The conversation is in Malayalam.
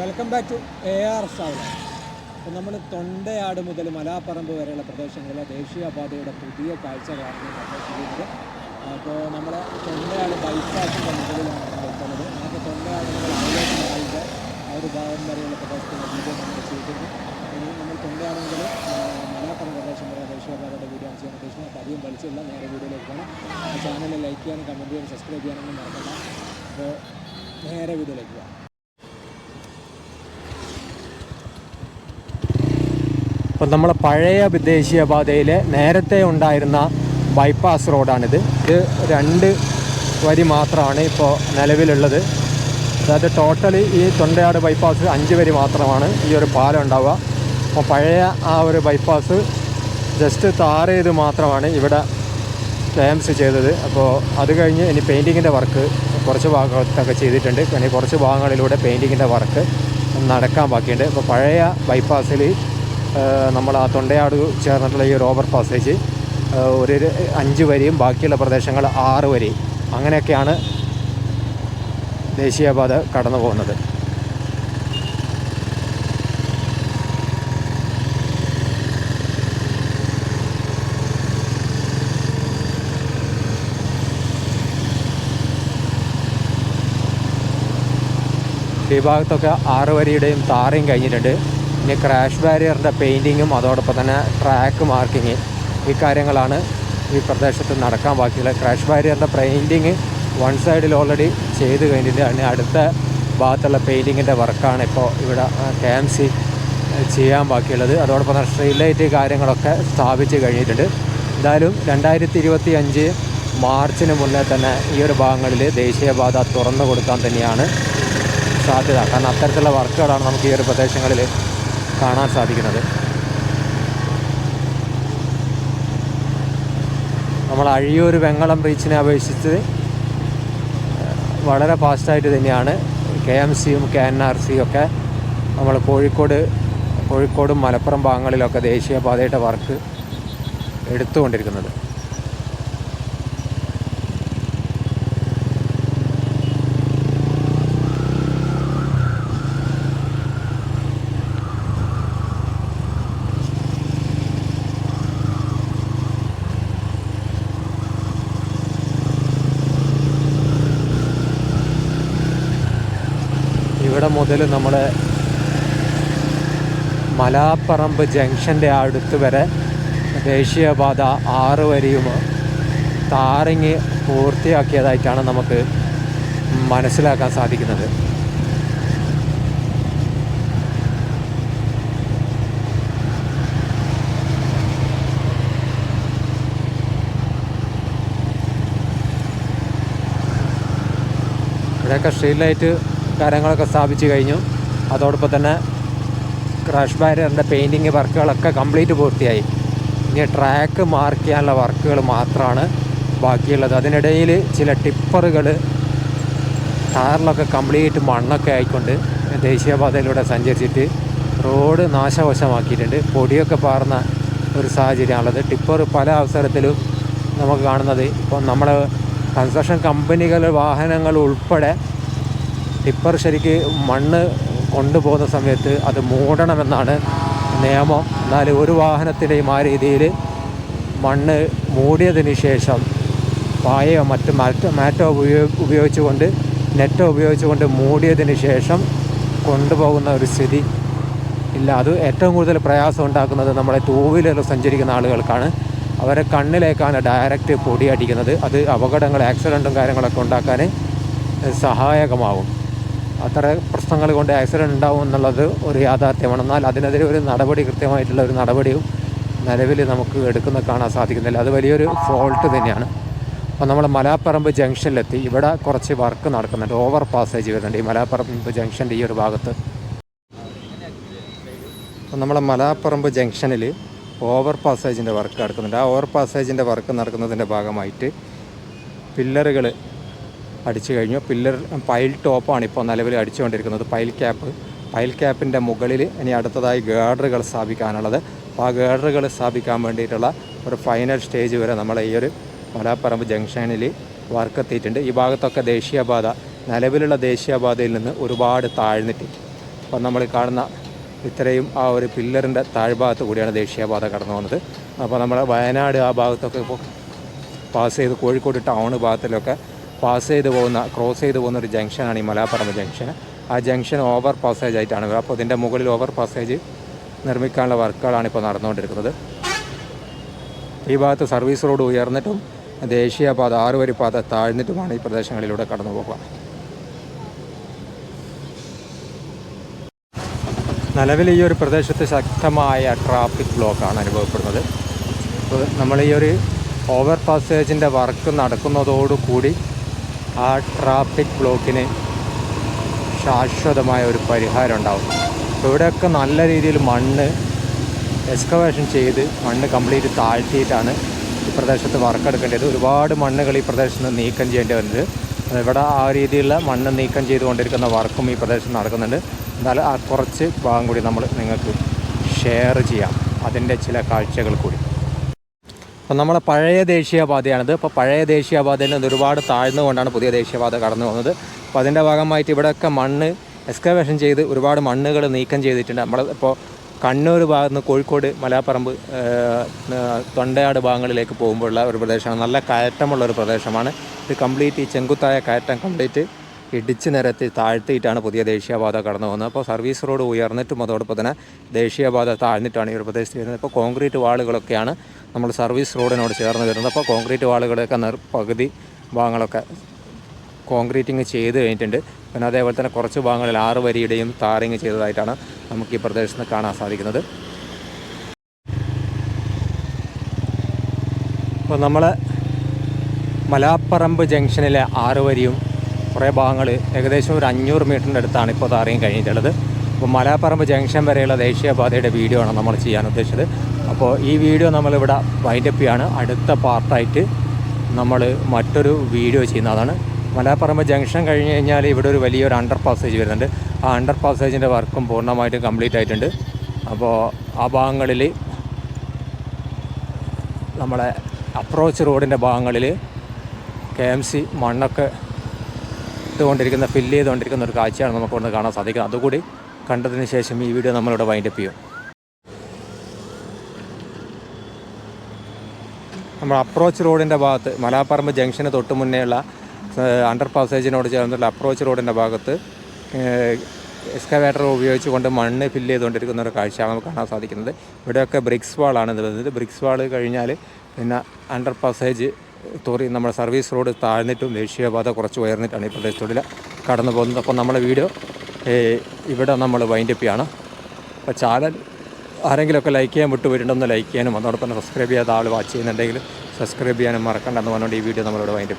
Welcome back to A R sound അപ്പോൾ നമ്മൾ തൊണ്ടയാട് മുതൽ മലാപ്പറമ്പ് വരെയുള്ള പ്രദേശങ്ങളിലെ ദേശീയപാതയുടെ പുതിയ കാഴ്ചകളാണ് നമ്മൾ ചെയ്യുന്നത്. അപ്പോൾ നമ്മൾ തൊണ്ടയാട് ബൈപ്പാസിന്റെ മുകളിലാണ് നിൽക്കുന്നത്. നമുക്ക് തൊണ്ടയാട് മുതൽ ആ ഒരു ഭാഗം വരെയുള്ള പ്രദേശത്തിന്റെ വീഡിയോ നമ്മൾ ചെയ്തിരുന്നു ഇനി നമ്മൾ തൊണ്ടയാട് മുതൽ മലാപ്പറമ്പ് പ്രദേശം വരെ ദേശീയപാതയുടെ വീഡിയോ ആണ് ചെയ്യാൻ ഉദ്ദേശിക്കുന്നത് അപ്പോൾ അധികം വലിച്ചില്ല. നേരെ വീഡിയോയിലേക്ക് പോകണം ചാനൽ ലൈക്ക് ചെയ്യാനും കമന്റ് ചെയ്യാനും സബ്സ്ക്രൈബ് ചെയ്യാനൊന്നും മറക്കണ്ട. അപ്പോൾ നേരെ വീഡിയോയിലേക്ക് പോകാം. അപ്പം നമ്മളെ പഴയ ദേശീയപാതയിലെ നേരത്തെ ഉണ്ടായിരുന്ന ബൈപ്പാസ് റോഡാണിത് ഇത് രണ്ട് വരി മാത്രമാണ് ഇപ്പോൾ നിലവിലുള്ളത്. അതായത് ടോട്ടലി ഈ തൊണ്ടയാട് ബൈപ്പാസ് അഞ്ച് വരി മാത്രമാണ് ഈ ഒരു പാലം ഉണ്ടാവുക. അപ്പോൾ പഴയ ആ ഒരു ബൈപ്പാസ് ജസ്റ്റ് താർ മാത്രമാണ് ഇവിടെ ക്യാംസ് ചെയ്തത്. അപ്പോൾ അത് കഴിഞ്ഞ് ഇനി പെയിന്റിങ്ങിന്റെ വർക്ക് കുറച്ച് ഭാഗത്തൊക്കെ ചെയ്തിട്ടുണ്ട്. ഇനി കുറച്ച് ഭാഗങ്ങളിലൂടെ പെയിന്റിങ്ങിന്റെ വർക്ക് നടക്കാൻ ബാക്കിയുണ്ട്. അപ്പോൾ പഴയ ബൈപ്പാസിൽ നമ്മൾ ആ തൊണ്ടയാട് ചേർന്നിട്ടുള്ള ഈ റോബർ പാസേജ് ഒരു അഞ്ച് വരിയും ബാക്കിയുള്ള പ്രദേശങ്ങൾ ആറ് വരി അങ്ങനെയൊക്കെയാണ് ദേശീയപാത കടന്നു പോകുന്നത്. ഈ ഭാഗത്തൊക്കെ ആറ് വരിയുടെയും താറയും കഴിഞ്ഞിട്ടുണ്ട്. ഇനി ക്രാഷ് ബാരിയറിന്റെ പെയിന്റിങ്ങും അതോടൊപ്പം തന്നെ ട്രാക്ക് മാർക്കിങ് ഈ കാര്യങ്ങളാണ് ഈ പ്രദേശത്ത് നടക്കാൻ ബാക്കിയുള്ളത്. ക്രാഷ് ബാരിയറിന്റെ പെയിന്റിങ് വൺ സൈഡിൽ ഓൾറെഡി ചെയ്ത് കഴിഞ്ഞിട്ടാണ് അടുത്ത ഭാഗത്തുള്ള പെയിന്റിങ്ങിന്റെ വർക്കാണ് ഇപ്പോൾ ഇവിടെ കെ എം സി ചെയ്യാൻ ബാക്കിയുള്ളത്. അതോടൊപ്പം തന്നെ സ്ട്രീറ്റ് ലൈറ്റ് കാര്യങ്ങളൊക്കെ സ്ഥാപിച്ച് കഴിഞ്ഞിട്ടുണ്ട്. എന്തായാലും രണ്ടായിരത്തി ഇരുപത്തി അഞ്ച് മാർച്ചിന് മുന്നേ തന്നെ ഈ ഒരു ഭാഗങ്ങളിൽ ദേശീയപാത തുറന്നു കൊടുക്കാൻ തന്നെയാണ് സാധ്യത. കാരണം അത്തരത്തിലുള്ള വർക്കുകളാണ് നമുക്ക് ഈ ഒരു പ്രദേശങ്ങളിൽ കാണാൻ സാധിക്കുന്നത്. നമ്മൾ അഴിയൂർ വെങ്ങളം ബീച്ചിനെ അപേക്ഷിച്ച് വളരെ ഫാസ്റ്റായിട്ട് തന്നെയാണ് കെ എം സിയും കെ എൻ ആർ സിയും ഒക്കെ നമ്മൾ കോഴിക്കോട് കോഴിക്കോടും മലപ്പുറം ഭാഗങ്ങളിലൊക്കെ ദേശീയപാതയുടെ വർക്ക് എടുത്തുകൊണ്ടിരിക്കുന്നത്. ഇവിടെ മുതൽ നമ്മൾ മലാപ്പറമ്പ് ജംഗ്ഷന്റെ അടുത്ത് വരെ ദേശീയപാത ആറ് വരിയും താറിങ് പൂർത്തിയാക്കിയതായിട്ടാണ് നമുക്ക് മനസ്സിലാക്കാൻ സാധിക്കുന്നത്. ഇവിടെയൊക്കെ സ്ട്രീറ്റ് ലൈറ്റ് കാര്യങ്ങളൊക്കെ സ്ഥാപിച്ചു കഴിഞ്ഞു. അതോടൊപ്പം തന്നെ ക്രാഷ് ബാരിയറിന്റെ പെയിന്റിങ് വർക്കുകളൊക്കെ കംപ്ലീറ്റ് പൂർത്തിയായി. ഇനി ട്രാക്ക് മാർക്ക് ചെയ്യാനുള്ള വർക്കുകൾ മാത്രമാണ് ബാക്കിയുള്ളത്. അതിനിടയിൽ ചില ടിപ്പറുകൾ ടയറിലൊക്കെ കംപ്ലീറ്റ് മണ്ണൊക്കെ ആയിക്കൊണ്ട് ദേശീയപാതയിലൂടെ സഞ്ചരിച്ചിട്ട് റോഡ് നാശവശമാക്കിയിട്ടുണ്ട്. പൊടിയൊക്കെ പാർന്ന ഒരു സാഹചര്യമാണുള്ളത്. ടിപ്പർ പല അവസരത്തിലും നമുക്ക് കാണുന്നത്. ഇപ്പം നമ്മൾ കൺസ്ട്രക്ഷൻ കമ്പനികൾ വാഹനങ്ങൾ ഉൾപ്പെടെ ടിപ്പർ ശരിക്ക് മണ്ണ് കൊണ്ടുപോകുന്ന സമയത്ത് അത് മൂടണമെന്നാണ് നിയമം. എന്നാൽ ഒരു വാഹനത്തിന്റെയും ആ രീതിയിൽ മണ്ണ് മൂടിയതിന് ശേഷം പായയോ മറ്റ് മറ്റ് മാറ്റോ ഉപയോഗ ഉപയോഗിച്ചുകൊണ്ട് നെറ്റോ ഉപയോഗിച്ചുകൊണ്ട് മൂടിയതിന് ശേഷം കൊണ്ടുപോകുന്ന ഒരു സ്ഥിതി ഇല്ല. അത് ഏറ്റവും കൂടുതൽ പ്രയാസം ഉണ്ടാക്കുന്നത് നമ്മളെ ടൂ വീലറിൽ സഞ്ചരിക്കുന്ന ആളുകൾക്കാണ്. അവരെ കണ്ണിലേക്കാണ് ഡയറക്റ്റ് പൊടി അടിക്കുന്നത്. അത് അപകടങ്ങൾ ആക്സിഡന്റും കാര്യങ്ങളൊക്കെ ഉണ്ടാക്കാൻ സഹായകമാകും അത്ര പ്രശ്നങ്ങൾ കൊണ്ട് ആക്സിഡന്റ് ഉണ്ടാവും എന്നുള്ളത് ഒരു യാഥാർത്ഥ്യമാണ്. എന്നാൽ അതിനെതിരെ ഒരു നടപടി കൃത്യമായിട്ടുള്ള ഒരു നടപടിയും നിലവിൽ നമുക്ക് എടുക്കുന്ന കാണാൻ സാധിക്കുന്നില്ല. അത് വലിയൊരു ഫോൾട്ട് തന്നെയാണ്. അപ്പോൾ നമ്മൾ മലാപ്പറമ്പ് ജംഗ്ഷനിലെത്തി. ഇവിടെ കുറച്ച് വർക്ക് നടക്കുന്നുണ്ട്. ഓവർ പാസേജ് വരുന്നുണ്ട് ഈ മലാപ്പറമ്പ് ജംഗ്ഷന്റെ ഈ ഒരു ഭാഗത്ത്. അപ്പോൾ നമ്മൾ മലാപ്പറമ്പ് ജംഗ്ഷനിൽ ഓവർ പാസേജിന്റെ വർക്ക് നടക്കുന്നുണ്ട്. ആ ഓവർ പാസേജിന്റെ വർക്ക് നടക്കുന്നതിന്റെ ഭാഗമായിട്ട് പില്ലറുകൾ അടിച്ചു കഴിഞ്ഞു. പില്ലർ പൈൽ ടോപ്പാണ് ഇപ്പോൾ നിലവിൽ അടിച്ചുകൊണ്ടിരിക്കുന്നത്. പൈൽ ക്യാപ്പ് പൈൽ ക്യാപ്പിന്റെ മുകളിൽ ഇനി അടുത്തതായി ഗേഡറുകൾ സ്ഥാപിക്കാനുള്ളത്. അപ്പോൾ ആ ഗേഡറുകൾ സ്ഥാപിക്കാൻ വേണ്ടിയിട്ടുള്ള ഒരു ഫൈനൽ സ്റ്റേജ് വരെ നമ്മൾ ഈ ഒരു മലാപ്പറമ്പ് ജംഗ്ഷനിൽ വർക്ക് എത്തിയിട്ടുണ്ട് ഈ ഭാഗത്തൊക്കെ ദേശീയപാത നിലവിലുള്ള ദേശീയപാതയിൽ നിന്ന് ഒരുപാട് താഴ്ന്നിട്ട്. അപ്പോൾ നമ്മൾ കാണുന്ന ഇത്രയും ആ ഒരു പില്ലറിന്റെ താഴ്ഭാഗത്ത് കൂടിയാണ് ദേശീയപാത കടന്നു വന്നത് അപ്പോൾ നമ്മൾ വയനാട് ആ ഭാഗത്തൊക്കെ ഇപ്പോൾ പാസ് ചെയ്ത് കോഴിക്കോട് ടൗൺ ഭാഗത്തിലൊക്കെ പാസ് ചെയ്ത് പോകുന്ന ക്രോസ് ചെയ്ത് പോകുന്ന ഒരു ജംഗ്ഷനാണ് ഈ മലാപ്പറമ്പ് ജംഗ്ഷൻ ആ ജംഗ്ഷൻ ഓവർ പാസേജ് ആയിട്ടാണ്. അപ്പോൾ ഇതിന്റെ മുകളിൽ ഓവർ പാസേജ് നിർമ്മിക്കാനുള്ള വർക്കുകളാണ് ഇപ്പോൾ നടന്നുകൊണ്ടിരിക്കുന്നത്. ഈ ഭാഗത്ത് സർവീസ് റോഡ് ഉയർന്നിട്ടും ദേശീയപാത പാത താഴ്ന്നിട്ടുമാണ് ഈ പ്രദേശങ്ങളിലൂടെ കടന്നു പോകുക. നിലവിൽ ഈ ഒരു പ്രദേശത്ത് ശക്തമായ ട്രാഫിക് ബ്ലോക്കാണ് അനുഭവപ്പെടുന്നത്. നമ്മൾ ഈ ഒരു ഓവർ പാസേജിന്റെ വർക്ക് നടക്കുന്നതോടുകൂടി ആ ട്രാഫിക് ബ്ലോക്കിന് ശാശ്വതമായ ഒരു പരിഹാരം ഉണ്ടാവും. ഇവിടെയൊക്കെ നല്ല രീതിയിൽ മണ്ണ് എക്സ്കവേഷൻ ചെയ്ത് മണ്ണ് കംപ്ലീറ്റ് താഴ്ത്തിയിട്ടാണ് ഈ പ്രദേശത്ത് വർക്കെടുക്കേണ്ടത് ഒരുപാട് മണ്ണുകൾ ഈ പ്രദേശത്ത് നിന്ന് നീക്കം ചെയ്യേണ്ടി വരുന്നത്. ഇവിടെ ആ രീതിയിലുള്ള മണ്ണ് നീക്കം ചെയ്തുകൊണ്ടിരിക്കുന്ന വർക്കും ഈ പ്രദേശത്ത് നടക്കുന്നുണ്ട്. എന്നാലും ആ കുറച്ച് ഭാഗം കൂടി നമ്മൾ നിങ്ങൾക്ക് ഷെയർ ചെയ്യാം. അതിന്റെ ചില കാഴ്ചകൾ കൂടി. അപ്പം നമ്മളെ പഴയ ദേശീയപാതയാണിത്. അപ്പോൾ പഴയ ദേശീയപാതയിൽ നിന്ന് ഒരുപാട് താഴ്ന്നുകൊണ്ടാണ് പുതിയ ദേശീയപാത കടന്നു പോകുന്നത്. അപ്പോൾ അതിന്റെ ഭാഗമായിട്ട് ഇവിടെയൊക്കെ മണ്ണ് എക്സ്കവേഷൻ ചെയ്ത് ഒരുപാട് മണ്ണുകൾ നീക്കം ചെയ്തിട്ടുണ്ട്. നമ്മൾ ഇപ്പോൾ കണ്ണൂർ ഭാഗത്ത് നിന്ന് കോഴിക്കോട് മലാപ്പറമ്പ് തൊണ്ടയാട് ഭാഗങ്ങളിലേക്ക് പോകുമ്പോഴുള്ള ഒരു പ്രദേശമാണ്. നല്ല കയറ്റമുള്ള ഒരു പ്രദേശമാണ്. ഇത് കംപ്ലീറ്റ് ഈ ചെങ്കുത്തായ കയറ്റം കംപ്ലീറ്റ് ഇടിച്ച് നിരത്തി താഴ്ത്തിയിട്ടാണ് പുതിയ ദേശീയപാത കടന്നു പോകുന്നത്. അപ്പോൾ സർവീസ് റോഡ് ഉയർന്നിട്ടും അതോടൊപ്പം തന്നെ ദേശീയപാത താഴ്ന്നിട്ടാണ് ഈ ഒരു പ്രദേശത്ത് വരുന്നത്. ഇപ്പോൾ കോൺക്രീറ്റ് വാളുകളൊക്കെയാണ് നമ്മൾ സർവീസ് റോഡിനോട് ചേർന്ന് വരുന്നത്. അപ്പോൾ കോൺക്രീറ്റ് വാളുകളൊക്കെ പകുതി ഭാഗങ്ങളൊക്കെ കോൺക്രീറ്റിങ് ചെയ്ത് കഴിഞ്ഞിട്ടുണ്ട്. പിന്നെ അതേപോലെ തന്നെ കുറച്ച് ഭാഗങ്ങളിൽ ആറ് വരിയുടെയും താറിങ് ചെയ്തതായിട്ടാണ് നമുക്ക് ഈ പ്രദേശത്ത് കാണാൻ സാധിക്കുന്നത്. അപ്പോൾ നമ്മൾ മലാപ്പറമ്പ് ജംഗ്ഷനിലെ ആറ് വരിയും കുറേ ഭാഗങ്ങൾ ഏകദേശം ഒരു അഞ്ഞൂറ് മീറ്ററിന്റെ അടുത്താണ് ഇപ്പോൾ താറിങ് കഴിഞ്ഞിട്ടുള്ളത്. അപ്പോൾ മലാപ്പറമ്പ് ജംഗ്ഷൻ വരെയുള്ള ദേശീയപാതയുടെ വീഡിയോ ആണ് നമ്മൾ ചെയ്യാൻ ഉദ്ദേശിച്ചത്. അപ്പോൾ ഈ വീഡിയോ നമ്മളിവിടെ വൈൻഡപ്പ് ചെയ്യാണ്. അടുത്ത പാർട്ടായിട്ട് നമ്മൾ മറ്റൊരു വീഡിയോ ചെയ്യുന്നതാണ് മലാപ്പറമ്പ് ജംഗ്ഷൻ കഴിഞ്ഞ് കഴിഞ്ഞാൽ ഇവിടെ ഒരു വലിയൊരു അണ്ടർ പാസേജ് വരുന്നുണ്ട്. ആ അണ്ടർ പാസേജിന്റെ വർക്കും പൂർണമായിട്ടും കംപ്ലീറ്റ് ആയിട്ടുണ്ട്. അപ്പോൾ ആ ഭാഗങ്ങളിൽ നമ്മളെ അപ്രോച്ച് റോഡിന്റെ ഭാഗങ്ങളിൽ കെ എം സി മണ്ണൊക്കെ ഇട്ടുകൊണ്ടിരിക്കുന്ന ഫില്ല് ചെയ്തുകൊണ്ടിരിക്കുന്ന ഒരു കാഴ്ചയാണ് നമുക്കൊന്ന് കാണാൻ സാധിക്കുക അതുകൂടി കണ്ടതിന് ശേഷം ഈ വീഡിയോ നമ്മളിവിടെ വൈൻഡപ്പ് ചെയ്യും. നമ്മൾ അപ്രോച്ച് റോഡിന്റെ ഭാഗത്ത് മലാപ്പറമ്പ് ജംഗ്ഷന് തൊട്ട് മുന്നേയുള്ള അണ്ടർ പാസേജിനോട് ചേർന്നുള്ള അപ്രോച്ച് റോഡിന്റെ ഭാഗത്ത് എക്സ്കവേറ്റർ ഉപയോഗിച്ചുകൊണ്ട് മണ്ണ് ഫില്ല് ചെയ്തുകൊണ്ടിരിക്കുന്ന ഒരു കാഴ്ചയാണ് നമുക്ക് കാണാൻ സാധിക്കുന്നത്. ഇവിടെയൊക്കെ ബ്രിക്സ് വാളാണ് നിലനിന്നത് ബ്രിക്സ് വാൾ കഴിഞ്ഞാൽ പിന്നെ അണ്ടർ പാസേജ് തോറി നമ്മുടെ സർവീസ് റോഡ് താഴ്ന്നിട്ടും ദേശീയപാത കുറച്ച് ഉയർന്നിട്ടാണ് ഈ പ്രദേശത്തോടെ കടന്നു പോകുന്നത് അപ്പോൾ നമ്മുടെ വീഡിയോ ഇവിടെ നമ്മൾ വൈൻഡപ്പ് ചെയ്യാണ്. അപ്പോൾ ചാനൽ ആരെങ്കിലുമൊക്കെ ലൈക്ക് ചെയ്യാൻ വിട്ടുപോയിട്ടുണ്ടെന്ന് ലൈക്ക് ചെയ്യാനും അതോടൊപ്പം തന്നെ സബ്സ്ക്രൈബ് ചെയ്യാത്ത ആൾ വാച്ച് ചെയ്യുന്നുണ്ടെങ്കിൽ സബ്സ്ക്രൈബ് ചെയ്യാനും മറക്കണ്ടെന്ന് പറഞ്ഞുകൊണ്ട് ഈ വീഡിയോ നമ്മളിവിടെ വൈൻഡപ്പ്